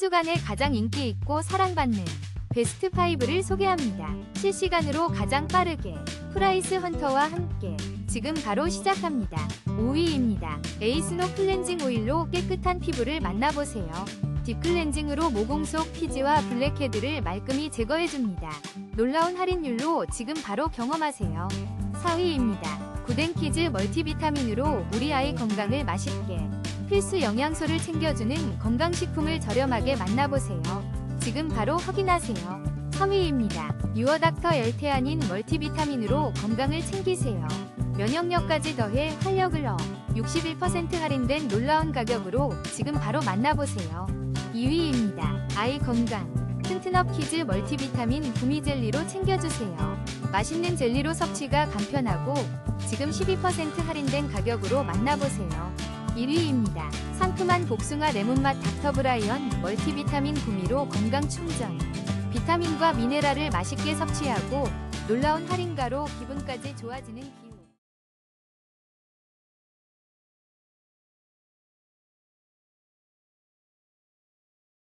주간에 가장 인기 있고 사랑받는 베스트 5를 소개합니다. 실시간으로 가장 빠르게 프라이스 헌터와 함께 지금 바로 시작합니다. 5위입니다. 에이스노 클렌징 오일로 깨끗한 피부를 만나보세요. 딥클렌징으로 모공 속 피지와 블랙헤드를 말끔히 제거해줍니다. 놀라운 할인율로 지금 바로 경험하세요. 4위입니다. 구덴키즈 멀티비타민으로 우리 아이 건강을 맛있게 필수 영양소를 챙겨주는 건강식품을 저렴하게 만나보세요. 지금 바로 확인하세요. 3위입니다. 유어닥터 엘테아닌 멀티비타민으로 건강을 챙기세요. 면역력까지 더해 활력을 넣어 61% 할인된 놀라운 가격으로 지금 바로 만나보세요. 2위입니다. 아이 건강 튼튼업 키즈 멀티비타민 구미 젤리로 챙겨주세요. 맛있는 젤리로 섭취가 간편하고 지금 12% 할인된 가격으로 만나보세요. 1위입니다. 상큼한 복숭아 레몬맛 닥터브라이언 멀티비타민 구미로 건강 충전. 비타민과 미네랄을 맛있게 섭취하고 놀라운 할인가로 기분까지 좋아지는 기회.